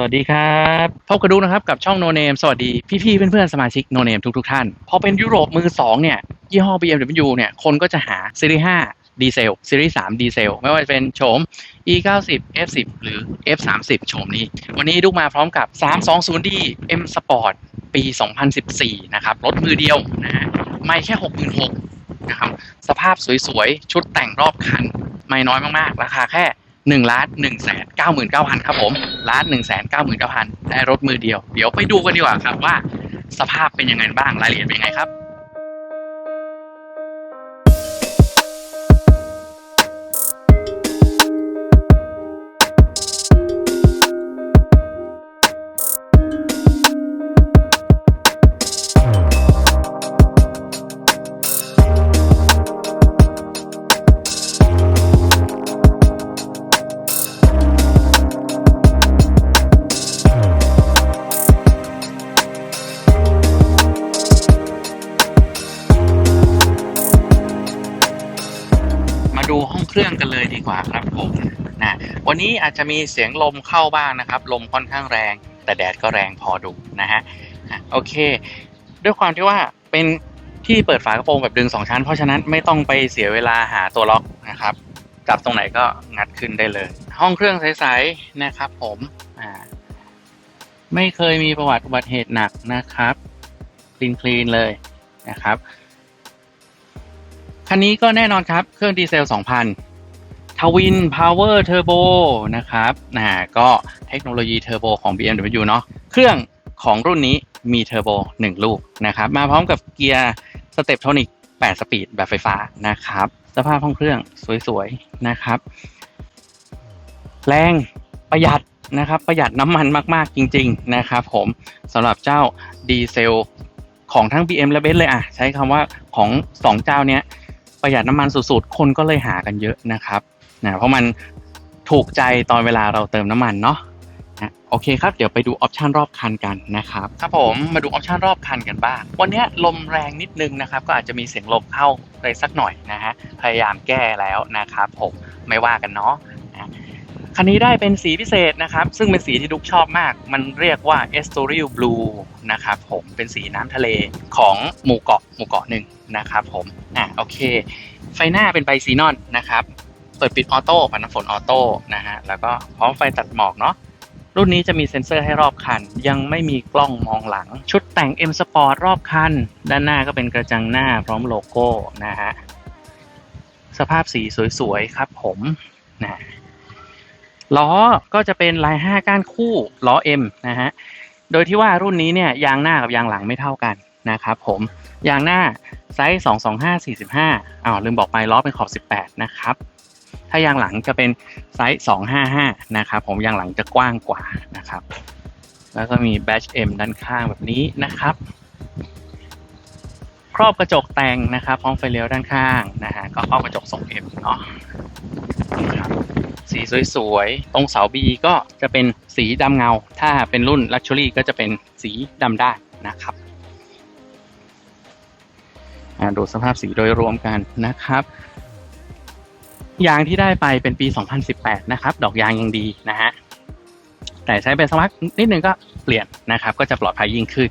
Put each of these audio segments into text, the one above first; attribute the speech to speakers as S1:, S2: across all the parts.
S1: สวัสดีครับพบกับดูนะครับกับช่อง No Name สวัสดีพี่ๆเพื่อนๆสมาชิก No Name ทุกๆท่าน พอเป็นยุโรปมือ 2 เนี่ย ยี่ห้อ BMW เนี่ย คนก็จะหาซีรีส์5ดีเซลซีรีส์3ดีเซลไม่ว่าจะเป็นโฉม E90 F10 หรือ F30 โฉมนี้ วันนี้ดูกมาพร้อมกับ 320D M Sport ปี 2014 นะครับ รถมือเดียวนะฮะไม่แค่ 66,000นะครับ สภาพสวยๆ ชุดแต่งรอบคัน ไม่น้อยมากๆ ราคาแค่ หนึ่งล้านหนึ่งแสนเก้าหมื่นเก้าพันครับผมล้านหนึ่งแสนเก้าหมื่นเก้าพันได้รถมือเดียว เดี๋ยวไปดูกันดีกว่าครับว่า สภาพเป็นยังไงบ้างรายละเอียดเป็นยังไงครับ รื่องกันเลยดีกว่าครับผมนะวันนี้อาจจะมีเสียงลมเข้าบ้างนะครับ ลมค่อนข้างแรง แต่แดดก็แรงพอดูนะฮะโอเค ด้วยความที่ว่าเป็นที่เปิดฝากระโปรงแบบดึงสองชั้น เพราะฉะนั้นไม่ต้องไปเสียเวลาหาตัวล็อกนะครับจับตรงไหนก็งัดขึ้นได้เลย ห้องเครื่องใสๆนะครับผมอ่าไม่เคยมีประวัติอุบัติเหตุหนักนะครับคลีนคลีนเลยนะครับคันนี้ก็แน่นอนครับ เครื่องดีเซล 2,000 ทวินพาวเวอร์เทอร์โบนะครับนะก็เทคโนโลยีเทอร์โบของ BMW เนาะเครื่องของรุ่นนี้มีเทอร์โบ1 ลูกนะครับมาพร้อมกับเกียร์สเตปโทนิก8 สปีดแบบไฟฟ้านะครับ สภาพห้องเครื่องสวยๆนะครับ แรงประหยัดนะครับประหยัดน้ำมันมากๆจริง ๆ นะครับผมสำหรับเจ้าดีเซลของทั้ง BM และ Benz เลยอะ ใช้คำว่าของ 2 เจ้าเนี้ยประหยัดน้ำมันสุดๆ คนก็เลยหากันเยอะนะครับ นะเพราะมันถูกใจตอนเวลาเราเติมน้ำมันเนาะนะโอเคครับ เดี๋ยวไปดูออปชันรอบคันกันนะครับ ครับผมมาดูออปชันรอบคันกันบ้าง วันนี้ลมแรงนิดนึงนะครับ ก็อาจจะมีเสียงลมเข้าไปสักหน่อยนะฮะ พยายามแก้แล้วนะครับผม ไม่ว่ากันเนาะคันนี้ได้เป็นสีพิเศษนะครับ ซึ่งเป็นสีที่ดุกชอบมาก มันเรียกว่า e s t o r i l Blue นะครับผม เป็นสีน้ำทะเลของหมู่เกาะหมู่เกาะหนึ่งนะครับผม อะโอเค ไฟหน้าเป็นไบซีนอนนะครับ เปิดปิดออโต้ปัดน้ำฝนออโต้นะฮะแล้วก็พร้อมไฟตัดหมอกเนาะรุ่นนี้จะมีเซ็นเซอร์ให้รอบคัน ยังไม่มีกล้องมองหลัง ชุดแต่ง M Sport รอบคัน ด้านหน้าก็เป็นกระจังหน้าพร้อมโลโก้นะฮะสภาพสีสวยๆครับผมนะล้อก็จะเป็นลาย 5 ก้านคู่ล้อ M นะฮะโดยที่ว่ารุ่นนี้เนี่ยยางหน้ากับยางหลังไม่เท่ากันนะครับผมยางหน้าไซส์ 225 45อ้าวลืมบอกไปล้อเป็นขอบ 18 นะครับ ถ้ายางหลังจะเป็นไซส์ 255 นะครับผมยางหลังจะกว้างกว่านะครับ แล้วก็มีแบ t เอ็มด้านข้างแบบนี้นะครับ ครอบกระจกแต่งนะครับพร้อมไฟเลี้ยวด้านข้างนะฮะก็ครอบกระจกทรงเอ็มเนาะครับสีสวยๆ ตรงเสา B ก็จะเป็นสีดำเงา ถ้าเป็นรุ่น Luxury ก็จะเป็นสีดำได้นะครับดูสภาพสีโดยรวมกันนะครับ ยางที่ได้ไปเป็นปี 2018 นะครับ ดอกยางยังดีนะฮะ แต่ใช้ไปสักพักนิดนึงก็เปลี่ยนนะครับ ก็จะปลอดภัยยิ่งขึ้น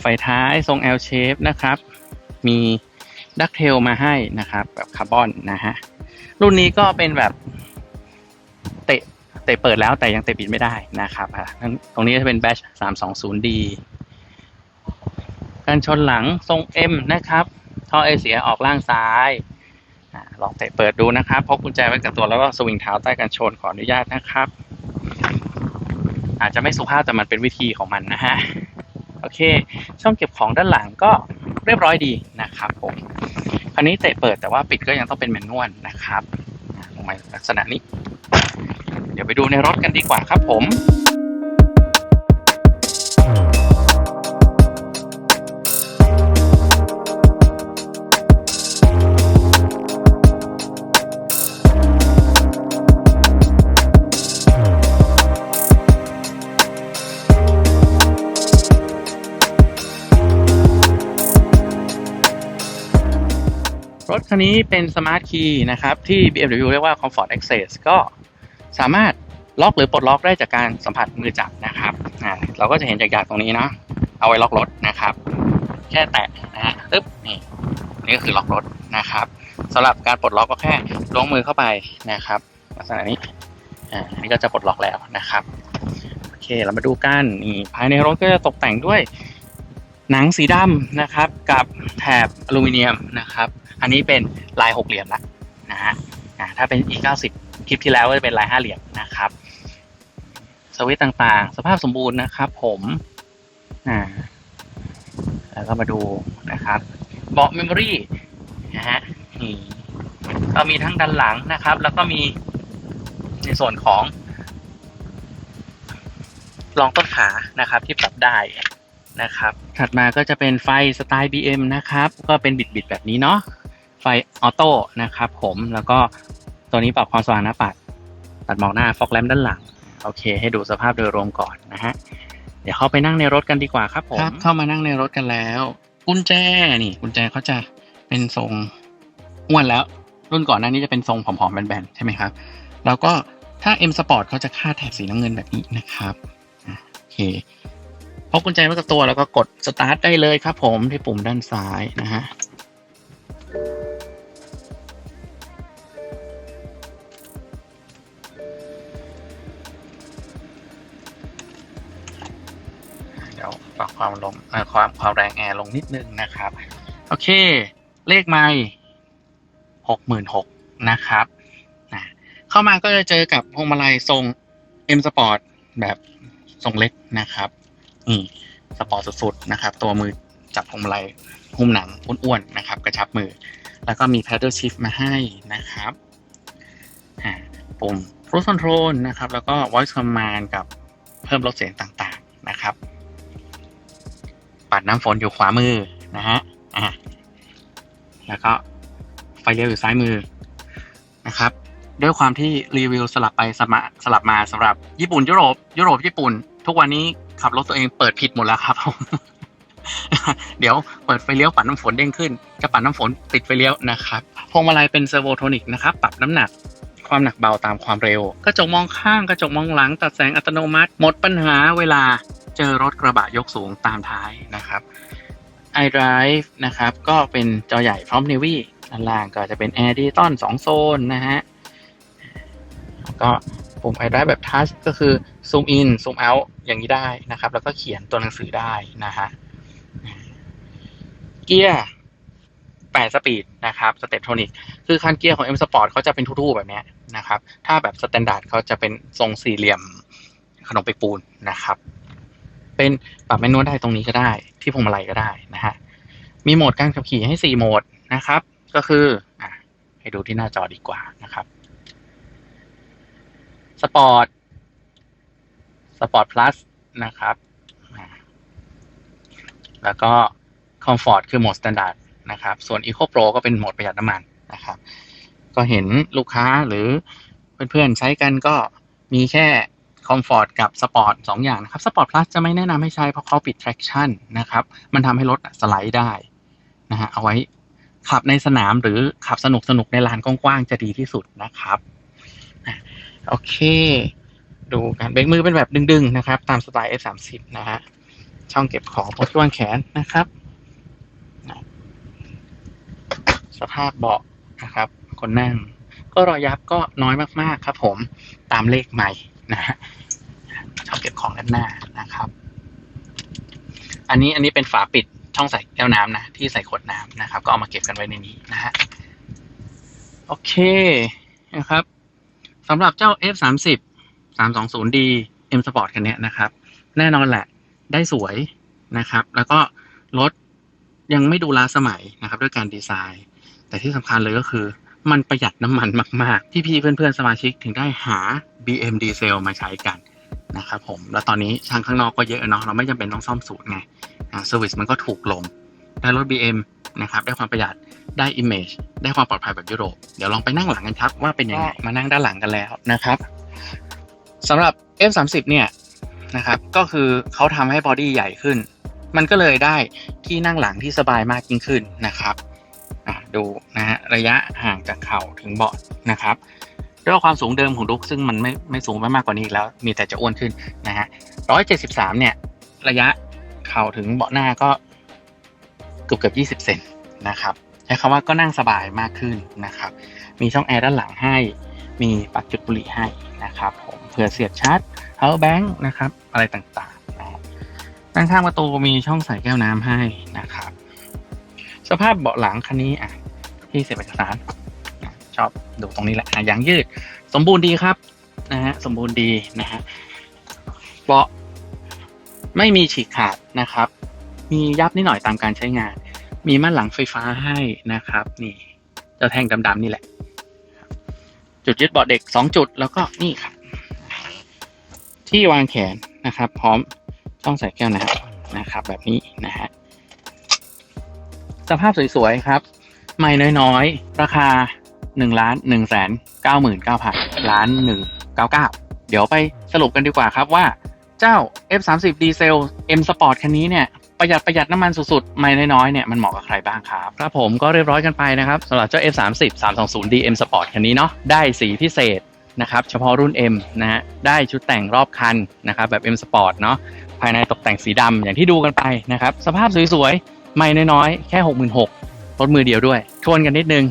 S1: ไฟท้ายทรง L shape นะครับ มีดักเทลมาให้นะครับ แบบคาร์บอนนะฮะ รุ่นนี้ก็เป็นแบบเตะเตะเปิดแล้วแต่ยังเตะปิดไม่ได้นะครับอะตรงนี้จะเป็นแบช 320D กันชนหลังทรง M นะครับ ท่อไอเสียออกล่างซ้าย ลองเตะเปิดดูนะครับพกกุญแจไว้กับตัวแล้วก็สวิงเท้าใต้กันชนขออนุญาตนะครับ อาจจะไม่สุภาพแต่มันเป็นวิธีของมันนะฮะโอเค ช่องเก็บของด้านหลังก็เรียบร้อยดีนะครับผมคันนี้เตะเปิดแต่ว่าปิดก็ยังต้องเป็นแมนนวลนะครับอ่าลงมาลักษณะนี้ เดี๋ยวไปดูในรถกันดีกว่าครับผม รถคันนี้เป็น Smart Key นะครับ ที่ BMW เรียกว่า Comfort Access ก็สามารถล็อกหรือปลดล็อกได้จากการสัมผัสมือจับนะครับอ่าเราก็จะเห็นจากหยาดตรงนี้เนาะเอาไว้ล็อกรถนะครับ แค่แตะนะฮะปึ๊บนี่นี่ก็คือล็อกรถนะครับสำหรับการปลดล็อกก็แค่ล้วงมือเข้าไปนะครับลักษณะนี้อ่านนี้ก็จะปลดล็อกแล้วนะครับโอเคเรามาดูกันนี่ภายในรถก็จะตกแต่งด้วยหนังสีดำนะครับ กับแถบอลูมิเนียมนะครับ อันนี้เป็นลายหกเหลี่ยมละนะฮะถ้าเป็น E90 คลิปที่แล้วก็จะเป็นลายห้าเหลี่ยมนะครับ สวิตต่างๆ สภาพสมบูรณ์นะครับ ผมอ่าแล้วก็มาดูนะครับเบาะเมมโมรี่นะฮะนี่ก็มีทั้งด้านหลังนะครับ แล้วก็มีในส่วนของรองต้นขานะครับ ที่ปรับได้นะครับ ถัดมาก็จะเป็นไฟสไตล์ BM นะครับ ก็เป็นบิดๆแบบนี้เนาะ ไฟออโต้นะครับผมแล้วก็ตัวนี้ปรับความสว่างหน้าปัด ตัดหมอกหน้าฟอกแลมด้านหลัง โอเค ให้ดูสภาพโดยรวมก่อนนะฮะเดี๋ยวเข้าไปนั่งในรถกันดีกว่าครับผมเข้ามานั่งในรถกันแล้ว กุญแจนี่กุญแจเขาจะเป็นทรงอ้วนแล้ว รุ่นก่อนหน้านี้จะเป็นทรงผอมๆแบนๆใช่ไหมครับแล้วก็ถ้า M Sport เขาจะคาดแถบสีน้ำเงินแบบนี้นะครับโอเคพกกุญแจไว้กับตัวแล้วก็กดสตาร์ทได้เลยครับผมที่ปุ่มด้านซ้ายนะฮะ ความลมความความแรงแอร์ลงนิดนึงนะครับ โอเค เลขไม่หกหมื่นหกนะครับนะเข้ามาก็จะเจอกับพวงมาลัยทรง M Sport แบบทรงเล็กนะครับนี่สปอร์ตสุดๆนะครับ ตัวมือจับพวงมาลัยหุ้มหนังอ้วนๆนะครับ กระชับมือ แล้วก็มี paddle shift มาให้นะครับอ่าปุ่ม cruise control นะครับ แล้วก็ voice command กับเพิ่มลดเสียงต่างๆนะครับ ปัดน้ำฝนอยู่ขวามือนะฮะอะแล้วก็ไฟเลี้ยวอยู่ซ้ายมือนะครับ ด้วยความที่รีวิวสลับไปสมาสลับมาสำหรับญี่ปุ่นยุโรปยุโรปญี่ปุ่น ทุกวันนี้ขับรถตัวเองเปิดผิดหมดแล้วครับผมเดี๋ยวเปิดไฟเลี้ยวปัดน้ำฝนเด้งขึ้น จะปัดน้ำฝนติดไฟเลี้ยวนะครับพวงมาลัยเป็นเซอร์โวโทนิกนะครับปรับน้ำหนักความหนักเบาตามความเร็ว กระจกมองข้างกระจกมองหลังตัดแสงอัตโนมัติ หมดปัญหาเวลา เจอรถกระบะยกสูงตามท้ายนะครับ iDrive นะครับ ก็เป็นจอใหญ่พร้อม Navy ด้านล่างก็จะเป็น Air Digital 2 โซนนะฮะแล้วก็ปุ่ม iDrive แบบ Touch ก็คือ Zoom In Zoom Out อย่างนี้ได้นะครับ แล้วก็เขียนตัวหนังสือได้นะฮะเกียร์8สปีดนะครับสเตปโทนิกคือคันเกียร์ของ M Sport เขาจะเป็นทู่ๆแบบเนี้ยนะครับ ถ้าแบบสแตนดาร์ดเขาจะเป็นทรงสี่เหลี่ยมขนมเปียกปูนนะครับ เป็นปรับแมนนวลได้ตรงนี้ก็ได้ ที่พวงมาลัยก็ได้นะฮะมีโหมดการขับขี่ให้ 4 โหมดนะครับ ก็คืออะให้ดูที่หน้าจอดีกว่านะครับสปอร์ตสปอร์ตพลัสนะครับ แล้วก็คอมฟอร์ตคือโหมดสแตนดาร์ดนะครับ ส่วน Eco Pro ก็เป็นโหมดประหยัดน้ำมันนะครับ ก็เห็นลูกค้าหรือเพื่อนๆใช้กันก็มีแค่ คอมฟอร์ตกับสปอร์ตสองอย่างนะครับสปอร์ตพลัสจะไม่แนะนำให้ใช้เพราะเขาปิด traction นะครับ มันทำให้รถสไลด์ได้นะฮะเอาไว้ขับในสนามหรือขับสนุกสนุกในลานกว้างๆจะดีที่สุดนะครับโอเค ดูการเบรกมือเป็นแบบดึงๆนะครับ ตามสไตล์ F30 นะฮะช่องเก็บของโพสต์วางแขนนะครับ สภาพเบาะนะครับ คนนั่ง ก็รอยยับก็น้อยมากๆครับผมตามเลขใหม่ นะฮะช่องเก็บของด้านหน้านะครับ อันนี้อันนี้เป็นฝาปิดช่องใส่แก้วน้ำนะ ที่ใส่ขวดน้ำนะครับ ก็เอามาเก็บกันไว้ในนี้นะฮะโอเคนะครับสำหรับเจ้า F30 320D M Sport คันนี้นะครับ แน่นอนแหละได้สวยนะครับ แล้วก็รถยังไม่ดูล้าสมัยนะครับ ด้วยการดีไซน์ แต่ที่สำคัญเลยก็คือ มันประหยัดน้ำมันมากๆพี่ๆเพื่อนๆ สมาชิกถึงได้หา BM ดีเซลมาใช้กันนะครับผม แล้วตอนนี้ช่างข้างนอกก็เยอะเนาะ เราไม่จำเป็นต้องซ่อมสูตรไงอ่าเซอร์วิสมันก็ถูกลง ได้รถ BM นะครับ ได้ความประหยัด ได้ Image ได้ความปลอดภัยแบบยุโรป เดี๋ยวลองไปนั่งหลังกันครับว่าเป็นยังไง มานั่งด้านหลังกันแล้วนะครับสำหรับ F30 เนี่ยนะครับ ก็คือเขาทำให้บอดี้ใหญ่ขึ้น มันก็เลยได้ที่นั่งหลังที่สบายมากยิ่งขึ้นนะครับอะ ดูนะฮะระยะห่างจากเข่าถึงเบาะนะครับด้วยความสูงเดิมของดุกซึ่งมันไม่ไม่สูงไปมากกว่านี้อีกแล้ว มีแต่จะอ้วนขึ้นนะฮะร้อยเจ็ดสิบสามเนี่ย ระยะเข่าถึงเบาะหน้าก็เกือบเกือบยี่สิบเซนนะครับใช้คำว่าก็นั่งสบายมากขึ้นนะครับ มีช่องแอร์ด้านหลังให้ มีปลั๊กจุดบุหรี่ให้นะครับผมเผื่อเสียบชาร์จ power bank นะครับ อะไรต่างๆนะฮะด้านข้างประตูมีช่องใส่แก้วน้ำให้นะครับ สภาพเบาะหลังคันนี้อะที่เสียบเอกสารชอบดูตรงนี้แหละอะยางยืด สมบูรณ์ดีครับนะฮะสมบูรณ์ดีนะฮะเบาะไม่มีฉีกขาดนะครับ มียับนิดหน่อยตามการใช้งาน มีม่านหลังไฟฟ้าให้นะครับ นี่เจ้าแท่งดำๆนี่แหละ จุดยึดเบาะเด็กสองจุดแล้วก็นี่ครับที่วางแขนนะครับ พร้อมช่องใส่แก้วน้ำนะครับ แบบนี้นะฮะ สภาพสวยๆครับไม่น้อยๆ ราคาหนึ่งล้านหนึ่งแสนเก้าหมื่นเก้าพันล้านหนึ่งเก้าเก้าเดี๋ยวไปสรุปกันดีกว่าครับว่าเจ้า F30 ดีเซล M Sport คันนี้เนี่ยประหยัดประหยัดน้ำมันสุดๆ ไม่น้อยๆเนี่ยมันเหมาะกับใครบ้างครับครับผมก็เรียบร้อยกันไปนะครับสำหรับเจ้า F30 320D M Sport คันนี้เนาะได้สีพิเศษนะครับเฉพาะรุ่น M นะฮะได้ชุดแต่งรอบคันนะครับแบบ M Sport เนาะภายในตกแต่งสีดำอย่างที่ดูกันไปนะครับสภาพสวยๆ ไม่น้อยๆ แค่ 66,000รถมือเดียวด้วย ทวนกันนิดนึง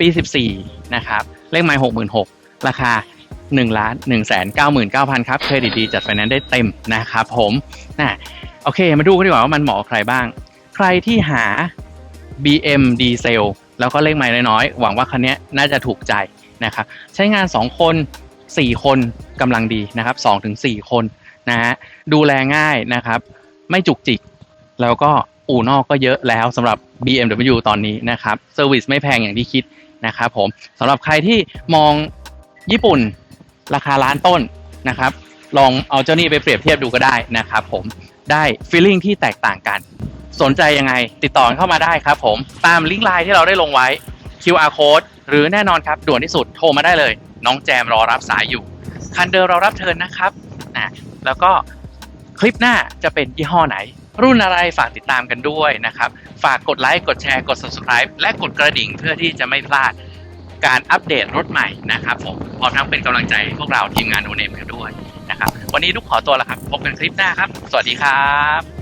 S1: ปี 14 นะครับ เลขไมล์66,000 ราคา1ล้าน1แสน99,000 ครับ เครดิตดีจัดไฟแนนซ์ได้เต็มนะครับผมนะโอเค มาดูกันดีกว่าว่ามันเหมาะใครบ้าง ใครที่หา BM ดีเซลแล้วก็เลขไมล์น้อยๆ หวังว่าคันนี้น่าจะถูกใจนะครับ ใช้งาน 2 คน 4 คนกำลังดีนะครับ2ถึง4คนนะฮะ ดูแลง่ายนะครับ ไม่จุกจิก แล้วก็ อู่นอกก็เยอะแล้วสำหรับ BMW ตอนนี้นะครับเซอร์วิสไม่แพงอย่างที่คิดนะครับผมสำหรับใครที่มองญี่ปุ่นราคาล้านต้นนะครับ ลองเอาเจ้านี่ไปเปรียบเทียบดูก็ได้นะครับผมได้ฟีลลิ่งที่แตกต่างกัน สนใจยังไงติดต่อเข้ามาได้ครับผมตามลิงก์ไลน์ที่เราได้ลงไว้ QR code หรือแน่นอนครับ ด่วนที่สุดโทรมาได้เลย น้องแจมรอรับสายอยู่ คันเดิมเรารับเทินนะครับอะแล้วก็คลิปหน้าจะเป็นยี่ห้อไหน รุ่นอะไรฝากติดตามกันด้วยนะครับ ฝากกดไลค์ กดแชร์ กด subscribe และกดกระดิ่งเพื่อที่จะไม่พลาดการอัปเดตรถใหม่นะครับผมพร้อมทั้งเป็นกำลังใจให้พวกเราทีมงานโอเนมกันด้วยนะครับ วันนี้ทุกขอตัวแล้วครับ พบกันคลิปหน้าครับ สวัสดีครับ